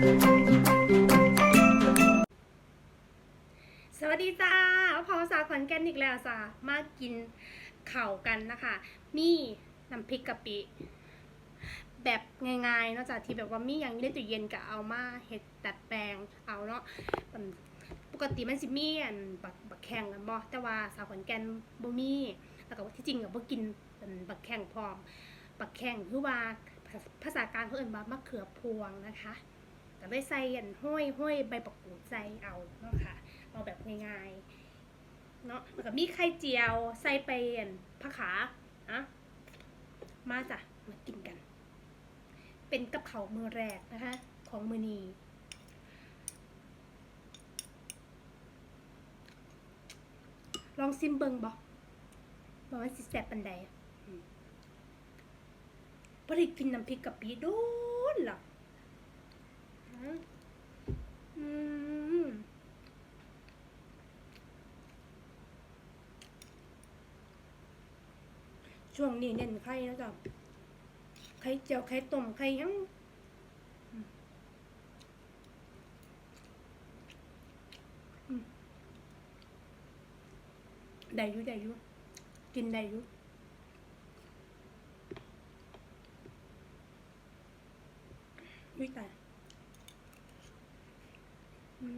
สวัสดีจ้าพอสาขอนแก่นอีกแล้วจ้ามากินข่ากันนะคะ มีน้ำพริกกะปิ แบบง่ายๆนอกจากที่แบบว่ามีอย่างเล่นตู้เย็นก็เอามาเห็ดดัดแปลงเอาเนาะปกติมันสิมีอันบักบักแข่งกันบ่แต่ว่าสาวขอนแก่นบ่มีแล้วก็ที่จริงก็บ่กินเป็นบักแข่งพร้อมบักแข่งคือว่าภาษากลางเขาเอิ้นว่ามะเขือพวงนะคะ ก็เลยใส่อันห้อยห้อยใบบักกูดใส่เอาเนาะค่ะเอาแบบง่ายๆเนาะแล้วก็มีไข่เจียว ใส่ไปอั่นผักขาอะมาจ้ะมากินกัน เป็นกับเขามือแรกนะคะ ของมือนีลองซิมเบิงบอกบอกว่าสิแสบปันใดอืมบ่ได้กินน้ำพริกกะปิโดนหรอ อืมช่วงนี้เน้นไข่นะจ๊ะไข่เจียวไข่ต้มไข่ยังได้อยู่ได้อยู่กินได้อยู่วิตาย อื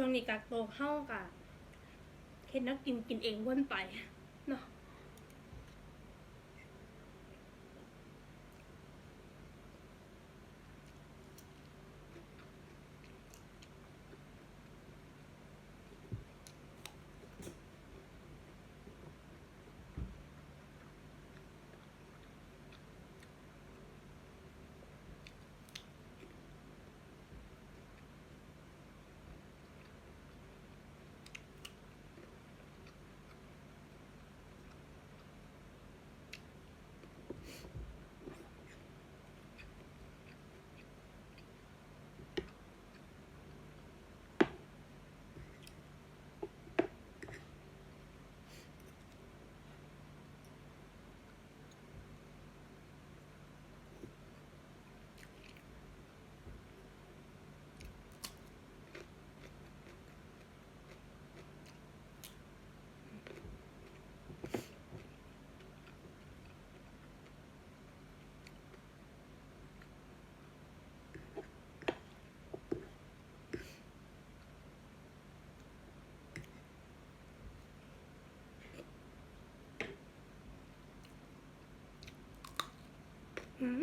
ช่วงนี้กักโตวเข้ากะเห็นนักกินกินเองว้นไป อืม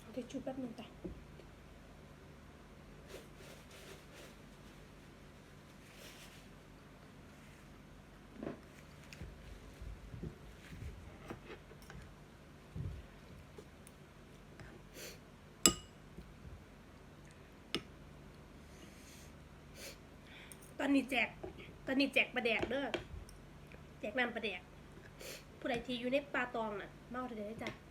เอาทิ ชชู่แป๊บนึงไปตอนนี้แจก ตอนนี้แจกประแดกเด้อ แจกน้ำประแดก ผู้ใดที่อยู่ในปลาตองน่ะมาเอาเถอะได้จ้ะ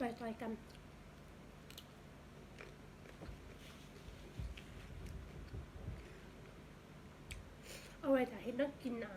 ต่อยๆกันเอาไว้ถ่ายให้นักกินนะ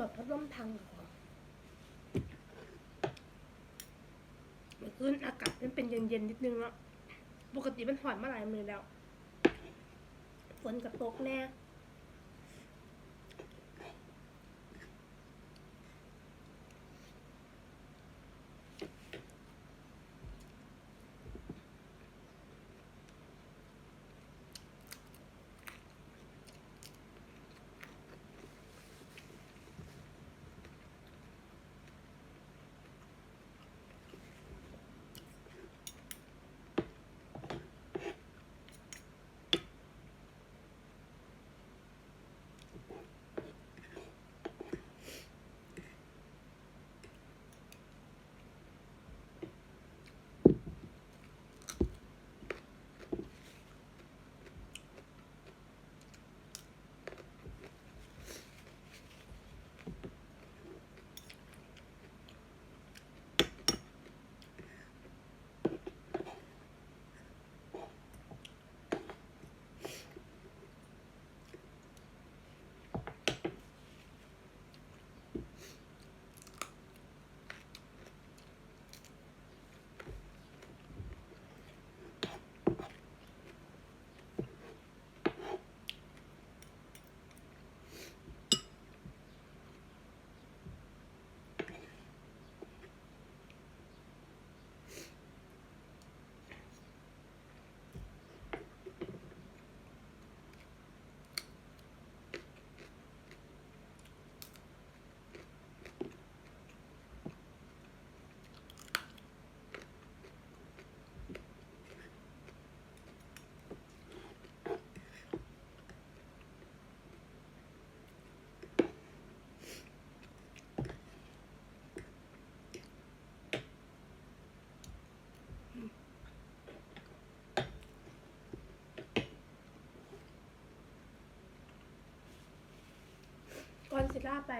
เปิดพัดลมพังก่อเมื่อคืนอากาศมันเป็นเย็นๆนิดนึงแล้วปกติมันหอนมาหลายมือแล้ว ฝนกับตกแน่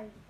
ไ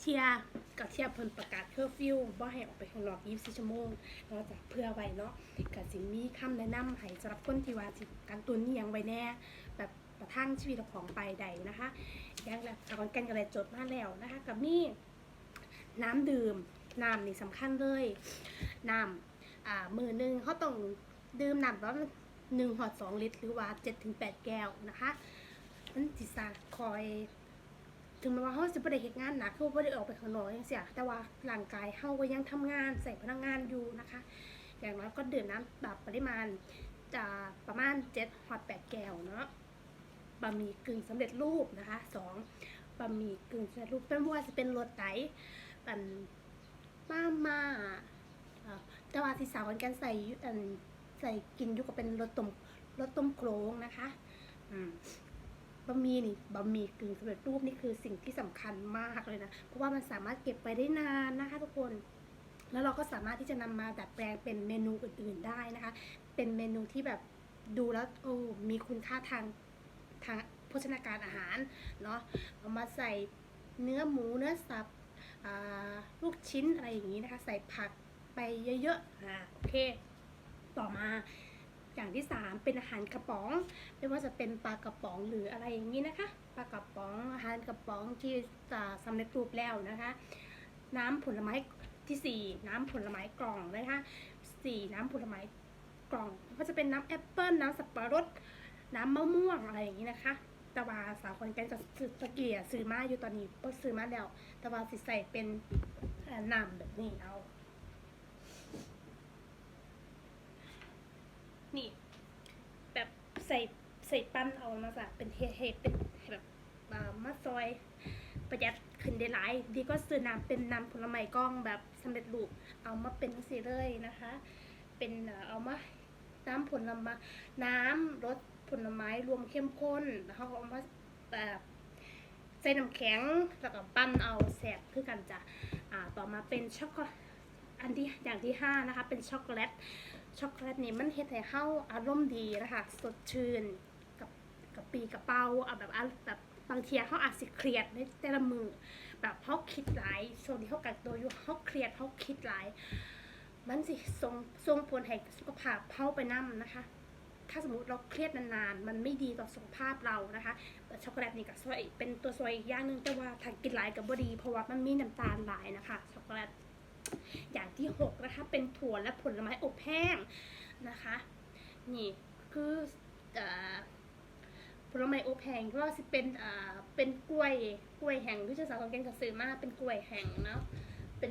เทียกะเทียเพิ่นประกาศเคอร์ฟิวบ่ให้ออกไปข้างนอก24ชั่วโมงเนาะจ้ะเพื่อไว้เนาะก็สิมีคำแนะนำให้สำหรับคนที่ว่าสิการตุนอีหยังไว้แน่แบบประทังชีวิตของไปใดนะคะอย่างแรกสากลกันก็เลยจดมาแล้วนะคะกับมีน้ำดื่มน้ำนี่สำคัญเลยน้ำอ่ามือหนึ่งเขาต้องดื่มน้ำประมาณหนึ่งหอดสองลิตร หรือว่าเจ็ดถึงแปดแก้วนะคะมันสิสาคอย ถึงแม้ว่าเขาจะไม่ได้เฮ็ดงานหนักเขาไม่ได้ออกไปข้างนอกอย่างเสียแต่ว่าร่างกายเขาก็ยังทำงานใส่พลังงานอยู่นะคะ อย่างน้อยก็ดื่มน้ำแบบปริมาณจะประมาณเจ็ดหอดแปดแก้วเนาะบะหมี่กึ่งสำเร็จรูปนะคะสองบะหมี่กึ่งสำเร็จรูปเป็นว่าจะเป็นรสไตอันมาม่าแต่ว่าที่สาวกันใส่ใส่กินอยู่ก็เป็นรสต้มรสต้มโครงนะคะอืม บะหมี่นี่บะหมี่กึ่งสำเร็จรูปนี่คือสิ่งที่สำคัญมากเลยนะเพราะว่ามันสามารถเก็บไปได้นานนะคะ ทุกคน แล้วเราก็สามารถที่จะนำมาดัดแปลงเป็นเมนูอื่น ๆได้นะคะ เป็นเมนูที่แบบดูแล้วโอ้มีคุณค่าทางทางโภชนาการอาหารเนาะเอามาใส่เนื้อหมูเนื้อสับลูกชิ้นอะไรอย่างนี้นะคะ ใส่ผักไปเยอะๆอ่าโอเค ต่อมา อย่างที่สามเป็นอาหารกระป๋อง ไม่ว่าจะเป็นปลากระป๋องหรืออะไรอย่างนี้นะคะ ปลากระป๋องอาหารกระป๋องที่จะสำเร็จรูปแล้วนะคะ น้ำผลไม้ที่สี่น้ำผลไม้กล่องนะคะสี่น้ำผลไม้กล่องก็จะเป็นน้ำแอปเปิลน้ำสับปะรด น้ำมะม่วงอะไรอย่างนี้นะคะ แต่ว่าสาวคนกันจะซื้อตะเกียซื้อมาอยู่ตอนนี้ก็ซื้อมาแล้ว แต่ว่าสิใส่เป็นน้ำแบบนี้เอา นี่ แบบใส่ใส่ปั้นเอานะจ๊ะเป็นเฮเฮเป็นแบบอ่ามะซอยประหยัดขึ้นได้หลาย ดีก็ซื้อน้ำเป็นน้ำผลไม้กล้องแบบสำเร็จรูปเอามาเป็นสีเลยนะคะ เป็นเอามาน้ำผลไม้น้ำรสผลไม้รวมเข้มข้นแล้วเขาก็เอามาแบบใส่น้ำแข็งแล้วก็ปั้นเอาแสบคือกันจ้ะอ่าต่อมาเป็นช็อกโกอันที่อย่างที่ห้านะคะเป็นช็อกโกแลต ช็อกโกแลตนี่มันเฮ็ดให้เฮาอารมณ์ดีนะคะสดชื่นกับกับปีกับเป้าเอาแบบแบบบางทีเฮาอาจสิเครียดในแต่ละมือแบบเฮาคิดหลายช่วงที่เฮากักตัวอยู่เฮาเครียดเฮาคิดหลาย มันสิส่งส่งผลให้สุขภาพเฮาไปนํนะคะ ถ้าสมมติเราเครียดนานๆ มันไม่ดีต่อสุขภาพเรานะคะช็อกโกแลตนี่ก็ช่วยเป็นตัวช่วยอีกอย่างหนึงแต่ว่าถ้ากินหลายก็บ่ดี เพราะว่ามันมีน้ำตาลหลายนะคะช็อกโกแลต อย่างที่หกนะคะ เป็นถั่วและผลไม้อบแห้งนะคะ นี่คืออผลไม้อบแห้งก็จะเป็นเป็นกล้วยกล้วยแห้งที่จะสาวของแกงกระสือมาเป็นกล้วยแห้งเนาะเป็น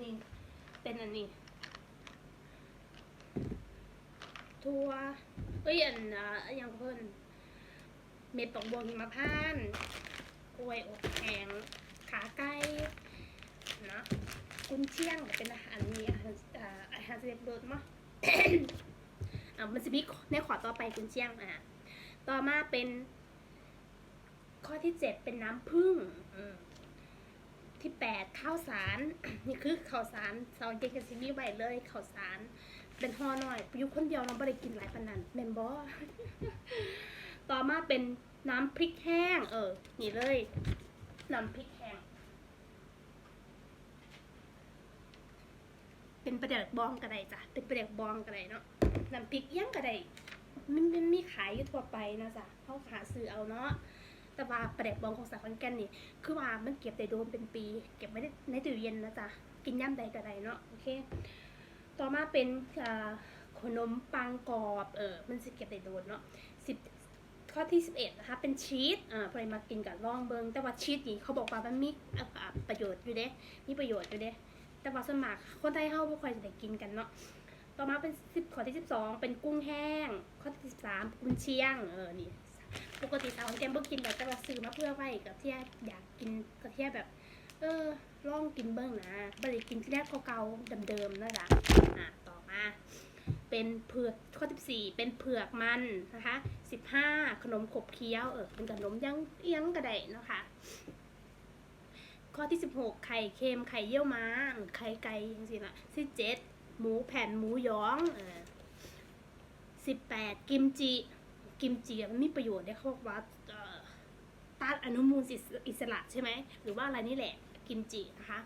นี่เป็นอันนี้ถั่วเอ้ยอันอ่าอนหยังเพิ่น เม็ดตกบวงหิมพานต์กล้วยอบแห้งขาไก่เนาะกุนเชียงเป็นอาหารมีอาหารอาหารเสด็จรสมั้งอ่ามันจะมีในขอต่อไปกุนเชียงอะต่อมาเป็น ข้อที่เจ็ดเป็นน้ำผึ้งอืมที่แปดข้าวสารนี่คือข้าวสารสาวเกกับซิมีไว้เลยข้าวสารเป็นห่อหน่อยอยู่คนเดียวเราไม่ได้กินหลายปานนั้นแมนบอ ต่อมาเป็นน้ำพริกแห้ง เออ นี่เลย น้ำพริกแห้ง เป็นประเด็กบองกระไดจ้ะ เป็นประเด็กบองกระไดเนาะ น้ำพริกเอี้ยังกระไดมันมันมีขายอยู่ทั่วไปนะจ๊ะเขาหาซื้อเอาเนาะ แต่ว่าประเด็กบองของสาวขอนแก่นนี่ คือว่ามันเก็บได้โดนเป็นปี เก็บไว้ในในตู้เย็นนะจ๊ะ กินย่ำใดกระไดเนาะ โอเค ต่อมาเป็นอ่าขนมปังกรอบ เออ มันจะเก็บได้โดนเนาะสิบ ข้อที่ 11 นะคะ เป็นชีสอ่าพอมากินกับล่องเบิงแต่ว่าชีสนี่เขาบอกว่ามันมีอ่าอ่าประโยชน์อยู่เด้มีประโยชน์อยู่เด้แต่ว่าส่วนมากคนไทยเฮาบ่ค่อยจะได้กินกันเนาะต่อมาเป็นสิบข้อที่สิบสองเป็นกุ้งแห้ง ข้อที่สิบสามกุนเชียงเออนี่ปกติสาวขอนแกนบ่กินแบบแต่ว่าซื้อมาเพื่อไว้กับที่อยากกินกับที่แบบ เออลองกินเบิ่งนะบ่ได้กินที่แรกเก่าๆเดิมๆนะจ๊ะอะต่อมา เป็นเผือกข้อที่สี่เป็นเผือกมันนะคะสิบห้าขนมขบเคี้ยวเออเป็นขนมยังเอียงกระไดเนาะค่ะข้อที่สิบหกไข่เค็มไข่เยี่ยวม้าไข่ไก่ยังสิละสิบเจ็ดหมูแผ่นหมูหยองเออสิบแปดกิมจิ กิมจิมันมีประโยชน์เนี่ยเขาบอกว่าต้านอนุมูลอิสอิสระใช่ไหม หรือว่าอะไรนี่แหละกิมจินะคะ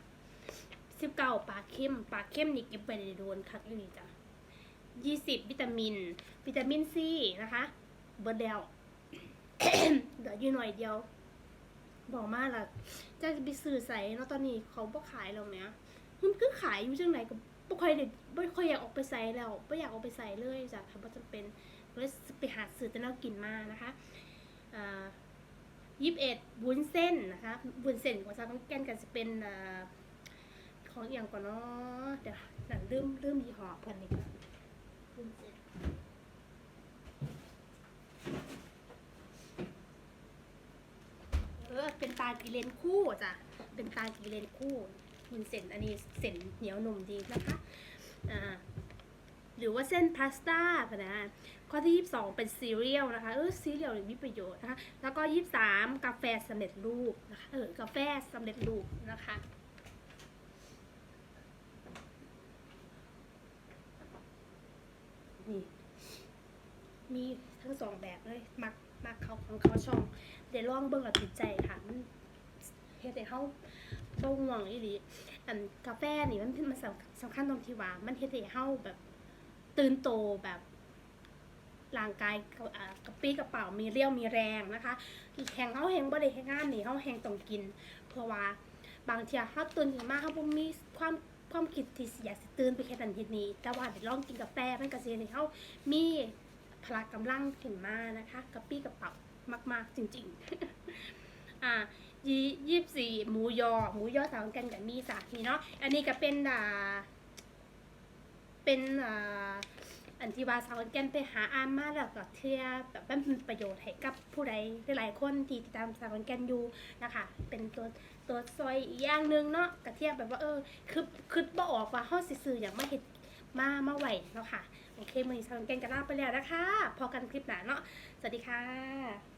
สิบเก้าปลาเข้มปลาเข้มนี่กินไปในโดนคักอยู่นี่จ้ะ ยี่สิบวิตามิน วิตามินซีนะคะเบอร์เดลเดี๋ยวอยู่หน่อยเดียว บอกมาละจะไปซื้อใส่เนาะตอนนี้เขาบ่ขายแล้วเนี่ยมันก็ขายอยู่จังไหนก็บ่ค่อยได้บ่ค่อยอยากออกไปใส่แล้วบ่อยากออกไปใส่เลยจ้ะถ้าบ่จำเป็นก็เลยไปหาซื้อแต่เรากินมานะคะยี่สิบเอ็ดวุ้นเส้นนะคะวุ้นเส้นของซาต้องแกนกันจะเป็นอของอย่างก่อนเนาะเดี๋ยวลืมลืมยี่ห้อเพิ่นนี่ก่อน เส้นเออเป็นตากีเลนคู่จ้ะ เป็นตากีเลนคู่วุ้นเส้นอันนี้เส้นเหนียวหนุ่มดีนะคะอ่าหรือว่าเส้นพาสต้าก็นะข้อที่ 22 เป็นซีเรียลนะคะ เออซีเรียลมีประโยชน์นะคะ แล้วก็ 23 กาแฟสำเร็จรูปนะคะ เออกาแฟสำเร็จรูปนะคะ นี่มีทั้งสองแบบเลยมักมักเขาของเขาช่องเดี๋ยวลองเบิ่งแล้วติดใจค่ะมันเฮ็ดให้เฮาบ่ง่วงอีหลีอันกาแฟนี่มันมันสำสำคัญตรงที่ว่า มันเฮ็ดให้เฮาแบบตื่นโตแบบร่างกายกระปี้กระเป๋ามีเรี่ยวมีแรงนะคะแข่งเฮาแหงบ่ได้เฮ็ดงานนี่เฮาแหงต้องกิน เพราะว่าบางเทียเฮาตื่นขึ้นมาเฮาบ่มีความ ความคิดที่สิอยากสิตื่นไปเฮ็ดนั่นเฮ็ดนี่แต่ว่าได้ลองกินกาแฟมันก็สิเฮ็ดให้เฮามีพละกำลังขึ้นมานะคะกระปี้กระเป๋ามาก ๆ จริง ๆ อ่ายี่ยี่สี่หมูยอ หมูยอสาวกันกับมีสานี่เนาะ อันนี้ก็เป็นอ่าเป็นอ่าอันที่ว่าสาวแกนไปหาอ่านมาแล้วก็เทียแบบเป็นประโยชน์ให้กับผู้ใดหลายๆคนที่ติดตามสาวแกนอยู่นะคะ เป็นตัวัวซอยอีกอย่างหนึ่งเนาะกระเทียบแบบว่าเออคือคือบ่ออกว่าห้อสิซื้ออย่างมาเห็ดมามาไหวเนาะค่ะ โอเคมือนี้าวแกนก็ลาไปแล้วนะคะ พอกันคลิปหน้าเนาะสวัสดีค่ะ